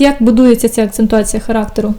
Як будується ця акцентуація характеру?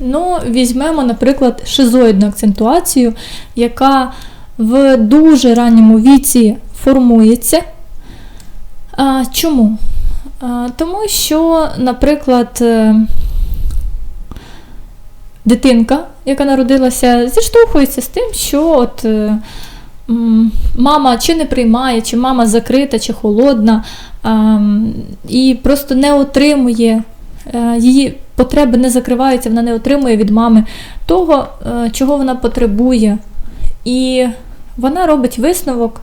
Ну, візьмемо, наприклад, шизоїдну акцентуацію, яка в дуже ранньому віці формується. А, Чому? А, Тому що, наприклад, е, дитинка, яка народилася, зіштовхується з тим, що от е, мама чи не приймає, чи мама закрита, чи холодна, і просто не отримує е, її потреби не закриваються, вона не отримує від мами того, е, чого вона потребує. І вона робить висновок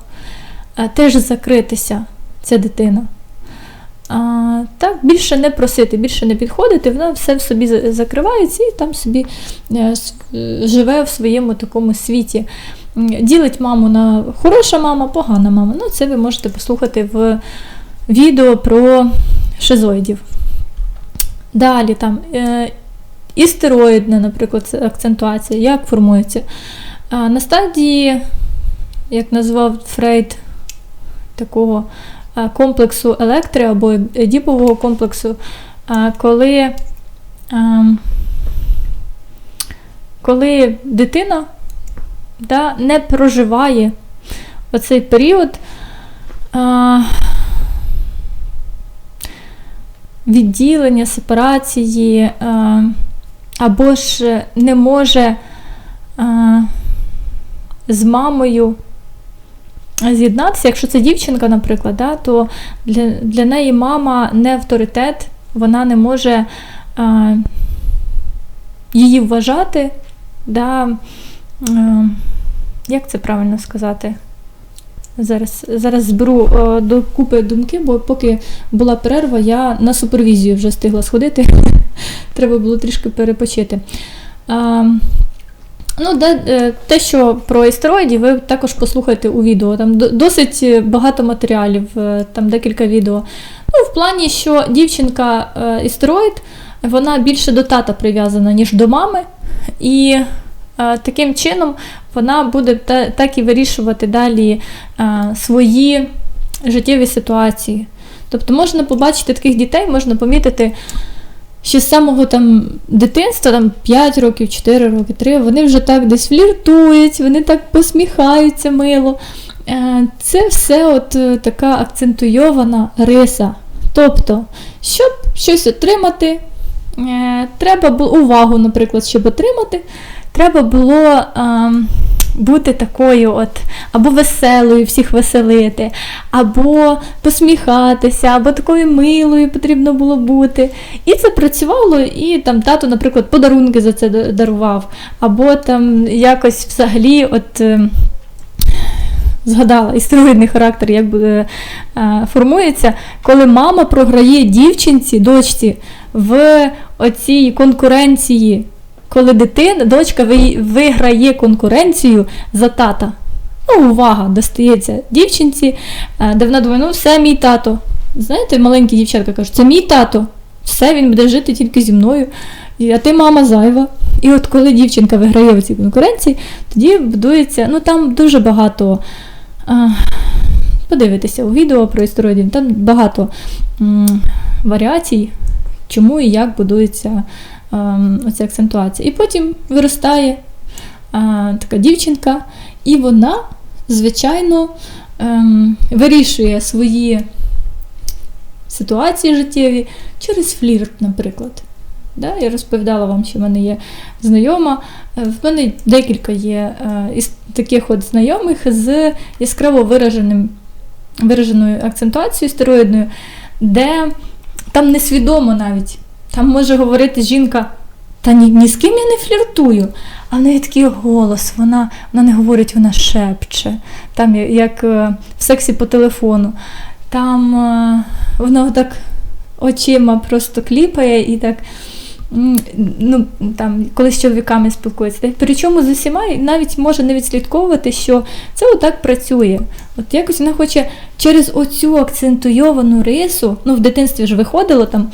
е, теж закритися, ця дитина. А, Так, більше не просити, більше не підходити, вона все в собі закривається і там собі живе в своєму такому світі. Ділить маму на хороша мама, погана мама. Ну, це ви можете послухати в відео про шизоїдів. Далі там е, істероїдна, наприклад, акцентуація, як формується. На стадії, як назвав Фрейд, такого комплексу електри або едіпового комплексу, коли, а, коли дитина да, не проживає оцей період. А, відділення, сепарації, е, або ж не може е, з мамою з'єднатися. Якщо це дівчинка, наприклад, да, то для, для неї мама не авторитет, вона не може е, її вважати. Да, як це правильно сказати? Зараз, зараз зберу е, до купи думки, бо поки була перерва, я на супервізію вже встигла сходити. Треба було трішки перепочити. А, ну, де, е, те, що про істероїдів, ви також послухайте у відео. Там досить багато матеріалів, е, там декілька відео. Ну, в плані, що дівчинка е, істероїд, вона більше до тата прив'язана, ніж до мами. І е, таким чином вона буде так і вирішувати далі е, свої життєві ситуації. Тобто можна побачити таких дітей, можна помітити, що з самого там дитинства, там 5 років, 4 роки, 3, вони вже так десь фліртують, вони так посміхаються мило. Е, Це все от е, така акцентуйована риса. Тобто, щоб щось отримати, е, треба увагу, наприклад, щоб отримати, треба було ем, бути такою, от, або веселою, всіх веселити, або посміхатися, або такою милою потрібно було бути. І це працювало, і там тато, наприклад, подарунки за це дарував, або там якось взагалі, от. ем, Згадала істероїдний характер, як е, формується, коли мама програє дівчинці, дочці в оцій конкуренції, коли дитина, дочка виграє конкуренцію за тата. Ну, увага, достається дівчинці, е, де вона думає, ну все, мій тато. Знаєте, маленькі дівчатка кажуть, це мій тато, все, він буде жити тільки зі мною, а ти мама зайва. І от коли дівчинка виграє в цій конкуренції, тоді будується, ну там дуже багато. А, подивитися у відео про історію, там багато м, варіацій, чому і як будується оця акцентуація. І потім виростає така дівчинка, і вона, звичайно, ем, вирішує свої ситуації життєві через флірт, наприклад. Да? Я розповідала вам, що в мене є знайома. Е, В мене декілька є е, із таких от знайомих з яскраво вираженим, вираженою акцентуацією стероїдною, де там несвідомо навіть. Там може говорити жінка, та ні, ні з ким я не фліртую. А в неї такий голос, вона, вона не говорить, вона шепче. Там як е, в сексі по телефону. Там е, вона так очима просто кліпає і так. Ну, там, коли з чоловіками спілкується. Причому з усіма навіть може не відслідковувати, що це отак працює. От якось вона хоче через оцю акцентуйовану рису, ну в дитинстві ж виходило там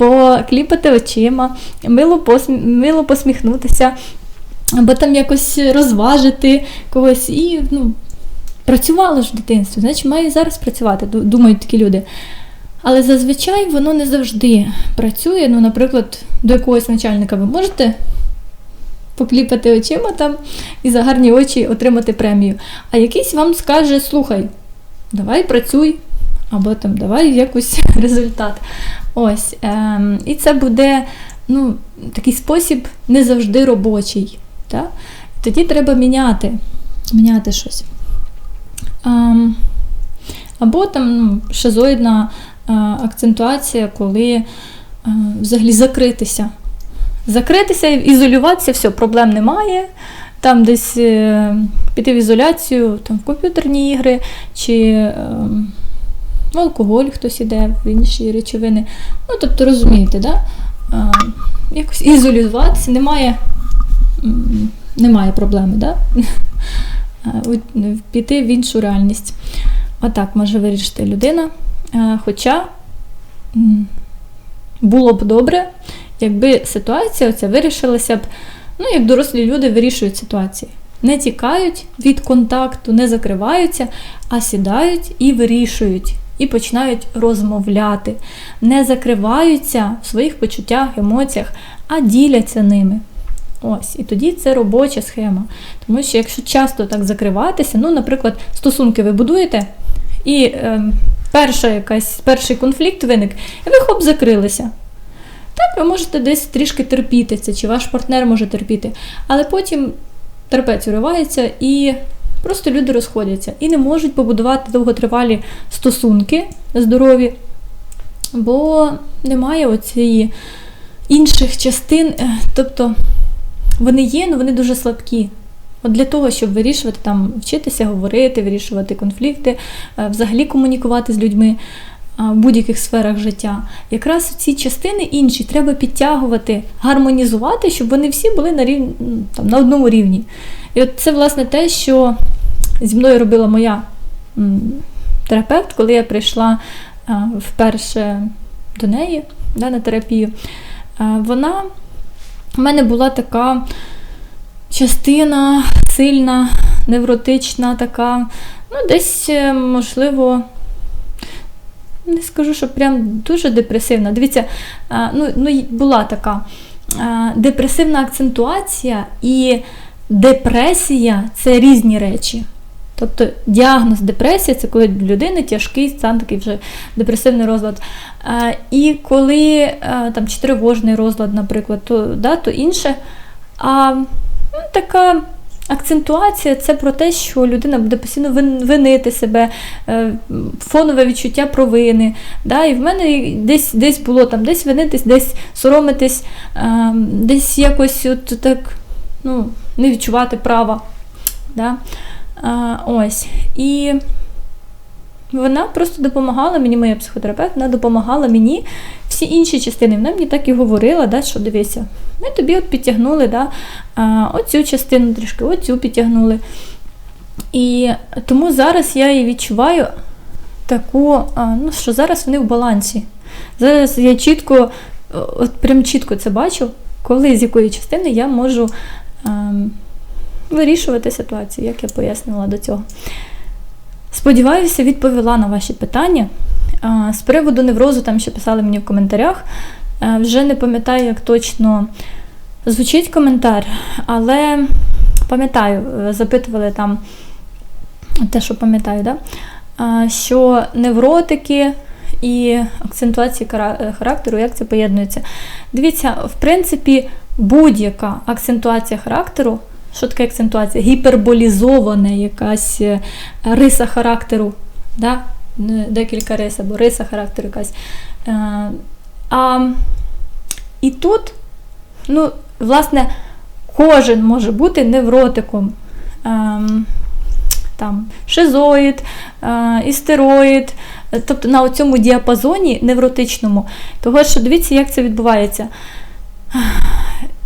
покліпати очима, мило, посмі... мило посміхнутися, або там якось розважити когось і ну, працювало ж в дитинстві, значить має зараз працювати, думають такі люди. Але зазвичай воно не завжди працює. Ну, наприклад, до якогось начальника ви можете покліпати очима там і за гарні очі отримати премію. А якийсь вам скаже: слухай, давай працюй, або там давай якийсь результат. Ось. Ем, і це буде ну, такий спосіб не завжди робочий. Так? Тоді треба міняти, міняти щось. Ем, або там ну, шизоїдна е, акцентуація, коли е, взагалі закритися. Закритися, ізолюватися, все, проблем немає. Там десь е, піти в ізоляцію, там в комп'ютерні ігри, чи е, алкоголь хтось іде, в інші речовини. Ну, тобто, розумієте, да? е, якось ізолюватися, немає, немає проблеми, да? Піти в іншу реальність. Отак може вирішити людина. Е, Хоча було б добре, якби ситуація оця вирішилася б, ну, як дорослі люди вирішують ситуації. Не тікають від контакту, не закриваються, а сідають і вирішують, і починають розмовляти. Не закриваються в своїх почуттях, емоціях, а діляться ними. Ось, і тоді це робоча схема. Тому що якщо часто так закриватися, ну, наприклад, стосунки ви будуєте, і е, перша якась, перший конфлікт виник, і ви хоп, закрилися. Так, ви можете десь трішки терпіти це, чи ваш партнер може терпіти, але потім терпець уривається і просто люди розходяться і не можуть побудувати довготривалі стосунки здорові, бо немає оцієї інших частин, е, тобто вони є, але вони дуже слабкі. От для того, щоб вирішувати там, вчитися говорити, вирішувати конфлікти, е, взагалі комунікувати з людьми в будь-яких сферах життя, якраз ці частини інші треба підтягувати, гармонізувати, щоб вони всі були на рівні, там, на одному рівні. І от це, власне, те, що зі мною робила моя терапевт, коли я прийшла вперше до неї да, на терапію. Вона в мене була така частина сильна, невротична, така, ну, десь, е, можливо, не скажу, що прям дуже депресивна. Дивіться, ну, ну була така депресивна акцентуація і депресія це різні речі. Тобто діагноз депресія це коли в людини тяжкий стан, такий вже депресивний розлад. І коли а, там чи тривожний розлад, наприклад, то, да, то інше. А ну, така акцентуація це про те, що людина буде постійно винити себе, е, фонове відчуття провини. Да? І в мене десь десь було там десь винитись, десь соромитись, е, десь якось от так ну, не відчувати права. Да? Ось. І вона просто допомагала мені, моя психотерапевт, вона допомагала мені всі інші частини. Вона мені так і говорила, да, що дивися, ми тобі от підтягнули да, оцю частину трішки, оцю підтягнули. І тому зараз я і відчуваю таку, ну, що зараз вони в балансі. Зараз я чітко, от прям чітко це бачу, коли з якої частини я можу ем, вирішувати ситуацію, як я пояснювала до цього. Сподіваюся, відповіла на ваші питання. З приводу неврозу, там ще писали мені в коментарях. Вже не пам'ятаю, як точно звучить коментар, але пам'ятаю, е, запитували там те, що пам'ятаю, да? Що невротики і акцентуації е, характеру, як це поєднується. Дивіться, в принципі, будь-яка акцентуація характеру, що таке акцентуація? Гіперболізована якась е, риса характеру, да? Декілька рис або риса характеру якась. Е, А, і тут, ну, власне, кожен може бути невротиком. Ем, там, шизоїд, е, істероїд, е, тобто на цьому діапазоні невротичному. Того, що дивіться, як це відбувається.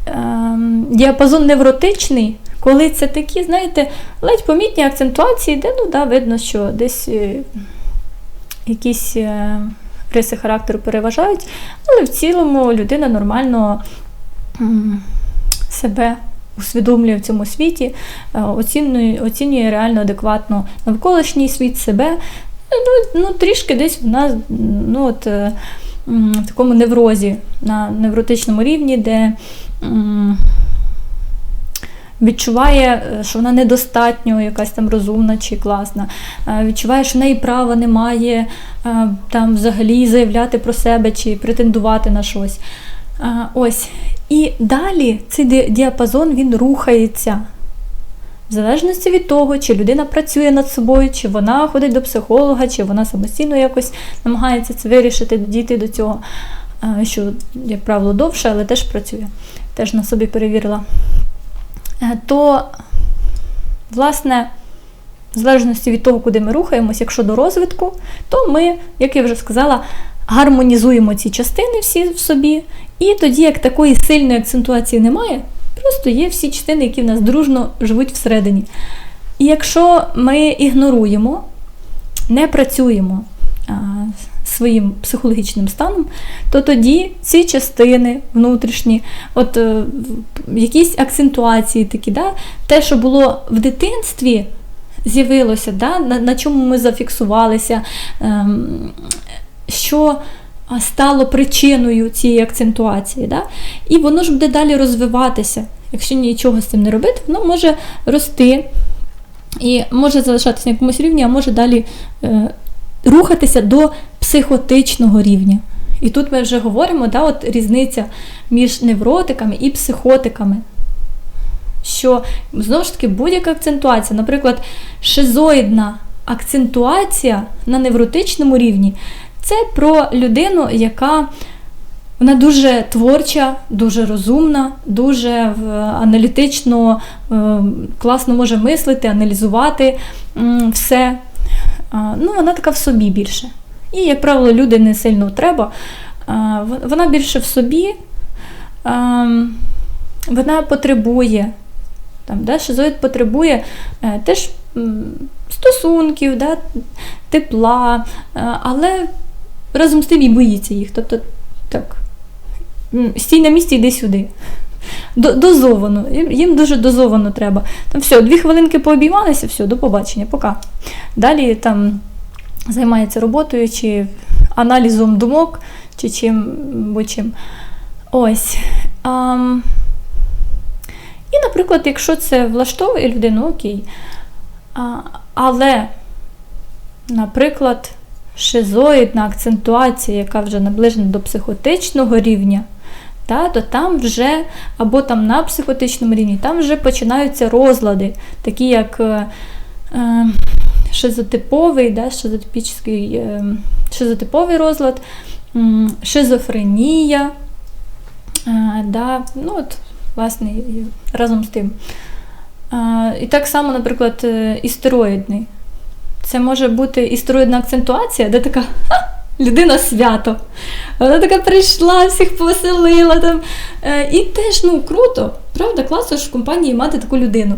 Ем, Діапазон невротичний, коли це такі, знаєте, ледь помітні акцентуації, де ну, да, видно, що десь е, якісь е, риси характеру переважають, але в цілому людина нормально себе усвідомлює в цьому світі, е, оцінює, оцінює реально адекватно навколишній світ себе. ну, ну, трішки десь вона ну, от, в такому неврозі на невротичному рівні, де відчуває, е, що вона недостатньо якась там розумна чи класна, е, відчуває, що в неї права немає е, там взагалі заявляти про себе чи претендувати на щось. Ось. І далі цей діапазон він рухається. В залежності від того, чи людина працює над собою, чи вона ходить до психолога, чи вона самостійно якось намагається це вирішити, дійти до цього, що, як правило, довше, але теж працює, теж на собі перевірила. Е, То, власне, в залежності від того, куди ми рухаємось, якщо до розвитку, то ми, як я вже сказала, гармонізуємо ці частини всі в собі, і тоді, як такої сильної акцентуації немає, просто є всі частини, які в нас дружно живуть всередині. І якщо ми ігноруємо, не працюємо своїм психологічним станом, то тоді ці частини внутрішні, от е, якісь акцентуації такі, да, те, що було в дитинстві, з'явилося, да, на, на чому ми зафіксувалися, ем, що стало причиною цієї акцентуації. Да? І воно ж буде далі розвиватися. Якщо нічого з цим не робити, воно може рости і може залишатися на якомусь рівні, а може далі е, рухатися до психотичного рівня. І тут ми вже говоримо, да, от різниця між невротиками і психотиками. Що знову ж таки будь-яка акцентуація, наприклад, шизоїдна акцентуація на невротичному рівні, це про людину, яка вона дуже творча, дуже розумна, дуже е, аналітично е, класно може мислити, аналізувати все. Ну, вона така в собі більше. І, як правило, люди не сильно треба. Вона більше в собі, вона потребує. Там, да, шизоїд потребує е, теж стосунків, да, тепла, е, але разом з тим і боїться їх. Тобто, так, стій на місці, йди сюди. Дозовано, їм дуже дозовано треба. Там все, дві хвилинки пообіймалися, все, до побачення, пока. Далі там займається роботою чи аналізом думок, чи чим будь-чим. Ось. Ам, і, наприклад, якщо це влаштовує людину, окей. А, але, наприклад, шизоїдна акцентуація, яка вже наближена до психотичного рівня, та, то там вже, або там на психотичному рівні, там вже починаються розлади, такі як е, е, шизотиповий, да, шизотипічний, шизотиповий розлад, шизофренія. Да, ну от, власне, разом з тим. І так само, наприклад, е, істероїдний. Це може бути істероїдна акцентуація, де така «Ха, людина свято. Вона така прийшла, всіх повеселила. Там. Е, І теж ну, круто, правда, класно ж в компанії мати таку людину.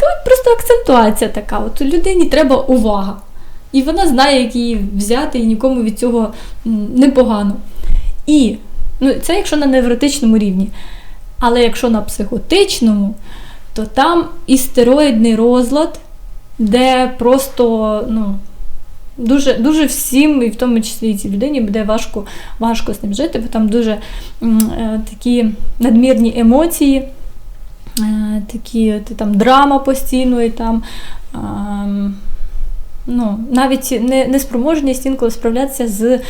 От Просто акцентуація така. От людині треба увага. І вона знає, як її взяти, і нікому від цього м, непогано. І ну, це якщо на невротичному рівні. Але якщо на психотичному, то там істероїдний розлад, де просто ну, дуже, дуже всім, і в тому числі і цій людині, буде важко, важко з ним жити, бо там дуже м, е, такі надмірні емоції, такі от, там драма постійно, і там. ем, ну, навіть не, неспроможність інколи справлятися з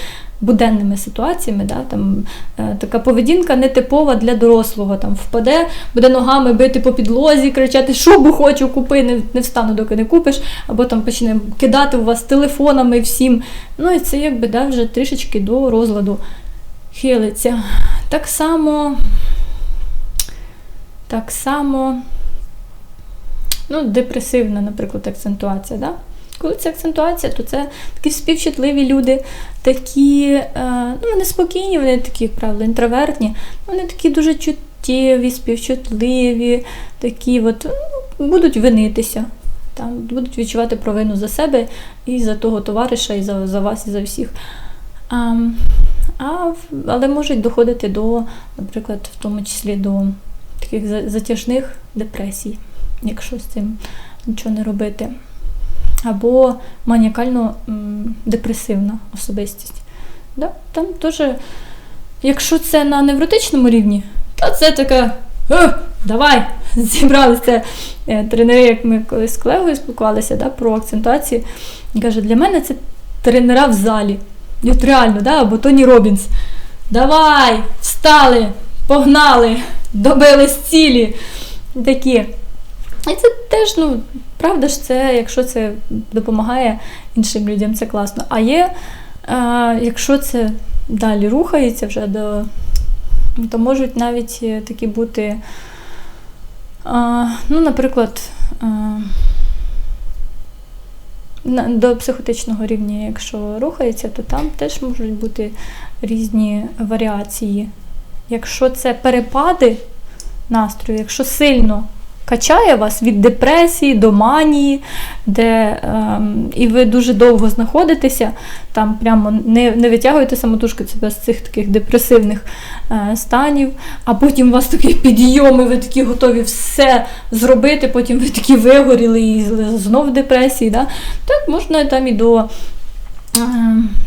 буденними ситуаціями. Да? Там, е, така поведінка нетипова для дорослого. Там, впаде, буде ногами бити по підлозі, кричати, шубу хочу, купи, не, не встану, доки не купиш, або там почне кидати у вас телефонами всім. Ну і це якби да, вже трішечки до розладу хилиться. Так само. Так само. Ну, депресивна, наприклад, акцентуація. Да? Коли це акцентуація, то це такі співчутливі люди, такі, е, ну, вони спокійні, вони такі, як правило, інтровертні, вони такі дуже чуттєві, співчутливі, такі от, ну, будуть винитися, там, будуть відчувати провину за себе і за того товариша, і за, за вас, і за всіх. А, але можуть доходити до, наприклад, в тому числі до таких затяжних депресій, якщо з цим нічого не робити. або маніакально депресивна особистість. Да? Там теж, якщо це на невротичному рівні, то це така. Давай! Зібралися е, тренери, як ми колись з колегою спілкувалися да, про акцентуацію. Він каже, для мене це тренера в залі. От реально, да, або Тоні Робінс. Давай, встали, погнали, добились цілі. Такі. І це теж, ну, правда ж, це, якщо це допомагає іншим людям, це класно. А є, е, якщо це далі рухається вже до. То можуть навіть е, такі бути, е, ну, наприклад, е, до психотичного рівня, якщо рухається, то там теж можуть бути різні варіації. Якщо це перепади настрою, якщо сильно качає вас від депресії до манії, де ем, і ви дуже довго знаходитеся, там прямо не, не витягуєте самотужки себе з цих таких депресивних е, станів, а потім у вас такий підйом, і ви такі готові все зробити, потім ви такі вигоріли і знов в депресії. Да? Так можна там і до е,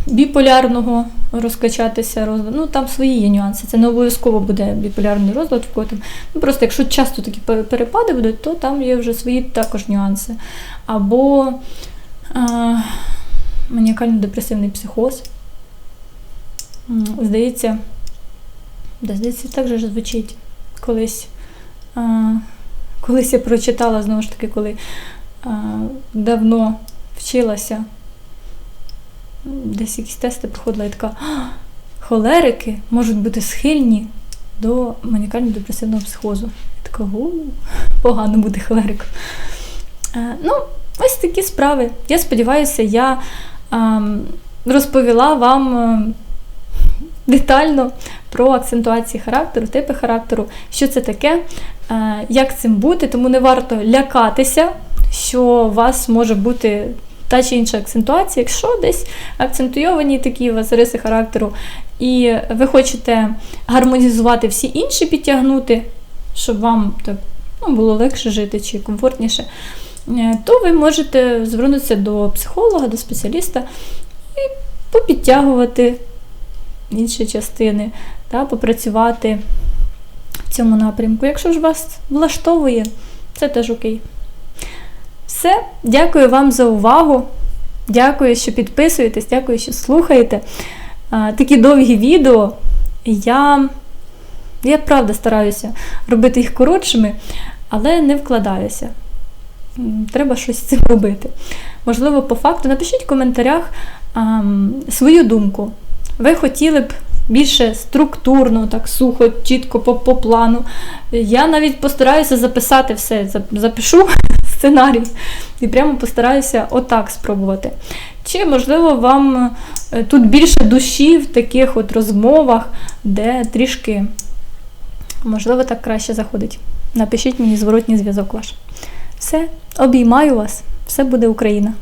біполярного розкачатися розлад. Ну там свої є нюанси. Це не обов'язково буде біполярний розлад в котом. Ну просто якщо часто такі перепади будуть, то там є вже свої також нюанси. Або маніакально-депресивний психоз. Здається, да, здається, так же звучить колись. Е, колись я прочитала знову ж таки, коли е, давно вчилася десь якісь тести проходила і така, холерики можуть бути схильні до маніакально-депресивного психозу. Я така, у, погано бути холериком. Е, ну, ось такі справи. Я сподіваюся, я ем, розповіла вам е, детально про акцентуації характеру, типи характеру, що це таке, е, як цим бути, тому не варто лякатися, що у вас може бути та чи інша акцентуація, якщо десь акцентуйовані такі у вас риси характеру, і ви хочете гармонізувати всі інші, підтягнути, щоб вам так ну, було легше жити чи комфортніше, е, то ви можете звернутися до психолога, до спеціаліста і попідтягувати інші частини, та, попрацювати в цьому напрямку. Якщо ж вас влаштовує, це теж окей. Все, дякую вам за увагу. Дякую, що підписуєтесь, дякую, що слухаєте. Такі довгі відео. Я, я правда стараюся робити їх коротшими, але не вкладаюся. Треба щось з цим робити. Можливо, по факту, напишіть в коментарях ам, свою думку. Ви хотіли б більше структурно, так сухо, чітко по, по плану. Я навіть постараюся записати все, запишу сценарій і прямо постараюся отак спробувати. Чи, можливо, вам е, тут більше душі в таких от розмовах, де трішки, можливо, так краще заходить. Напишіть мені зворотній зв'язок ваш. Все, обіймаю вас, все буде Україна!